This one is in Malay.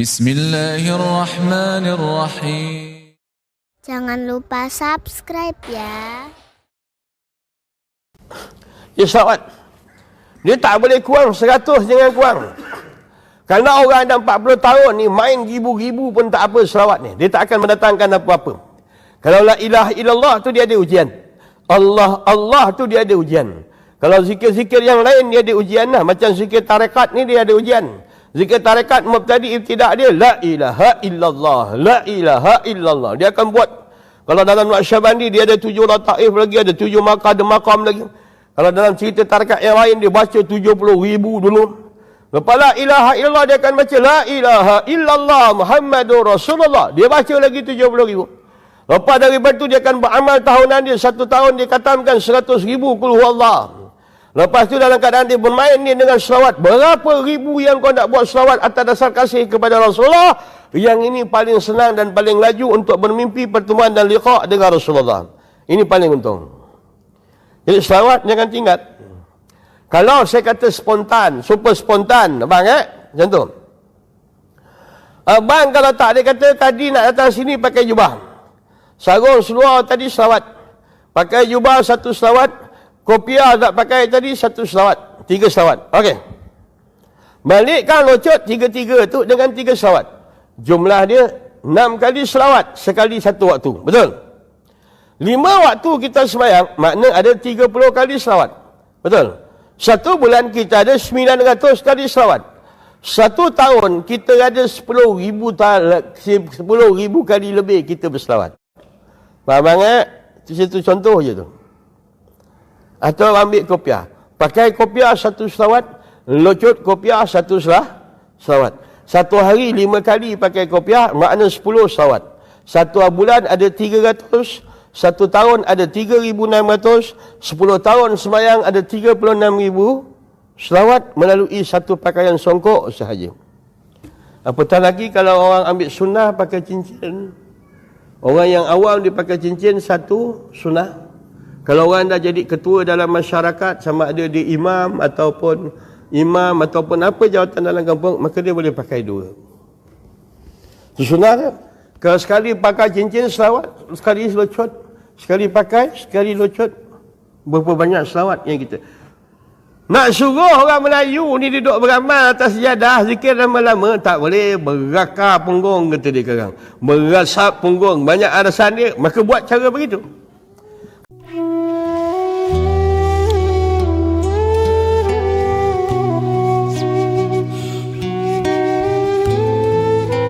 Bismillahirrahmanirrahim. Jangan lupa subscribe ya. Dia salawat. Dia tak boleh kurang 100 jangan kurang. Kerana orang dah 40 tahun ni main ribu-ribu pun tak apa selawat ni. Dia tak akan mendatangkan apa-apa. Kalau la ilaha illallah tu dia ada ujian. Allah Allah tu dia ada ujian. Kalau zikir-zikir yang lain dia ada ujian lah. Macam zikir tarekat ni dia ada ujian. Zikir tarekat mubtadi ibtidak dia la ilaha illallah. La ilaha illallah. Dia akan buat kalau dalam Naqsyabandi dia ada tujuh lataif lagi, ada tujuh makam, ada makam lagi. Kalau dalam cerita tarekat yang lain dia baca tujuh puluh ribu dulu. Lepas la ilaha illallah dia akan baca la ilaha illallah Muhammadur Rasulullah. Dia baca lagi 70 ribu. Lepas daripada itu dia akan beramal tahunan dia. Satu tahun dia katakan 100 ribu kulhu Allah. Lepas itu dalam keadaan dia bermain ni dengan selawat. Berapa ribu yang kau nak buat selawat atas dasar kasih kepada Rasulullah. Yang ini paling senang dan paling laju untuk bermimpi pertemuan dan liqa' dengan Rasulullah. Ini paling untung. Jadi selawat jangan tinggal. Kalau saya kata spontan, super spontan, abang eh? Macam tu. Abang kalau tak, dia kata tadi nak datang sini pakai jubah. Sarung seluar tadi selawat. Pakai jubah satu selawat. Kopiah tak pakai tadi satu selawat. Tiga selawat. Okey. Balikkan locot tiga-tiga tu dengan tiga selawat. Jumlah dia enam kali selawat sekali satu waktu. Betul? Lima waktu kita sembahyang, makna ada tiga puluh kali selawat. Betul? Satu bulan kita ada 900 kali selawat. Satu tahun kita ada 10 ribu, 10 ribu kali lebih kita berselawat. Faham banget? Itu contoh je tu. Atau ambil kopiah. Pakai kopiah satu selawat. Locut kopiah satu selah, selawat. Satu hari lima kali pakai kopiah, makna 10 selawat. Satu bulan ada 300 satu tahun ada 3,600, 10 tahun semayang ada 36,000, selawat melalui satu pakaian songkok sahaja. Apatah lagi kalau orang ambil sunnah pakai cincin. Orang yang awam dia pakai cincin satu sunnah. Kalau orang dah jadi ketua dalam masyarakat sama ada dia imam ataupun imam ataupun apa jawatan dalam kampung maka dia boleh pakai dua. Sunnah kan? Kalau sekali pakai cincin selawat, sekali locot, sekali pakai, sekali locot. Berapa banyak selawat yang kita. Nak suruh orang Melayu ni duduk beramal atas sejadah, zikir lama-lama, tak boleh berakar punggung, kata dia sekarang. Merasap punggung, banyak alasan dia, maka buat cara begitu.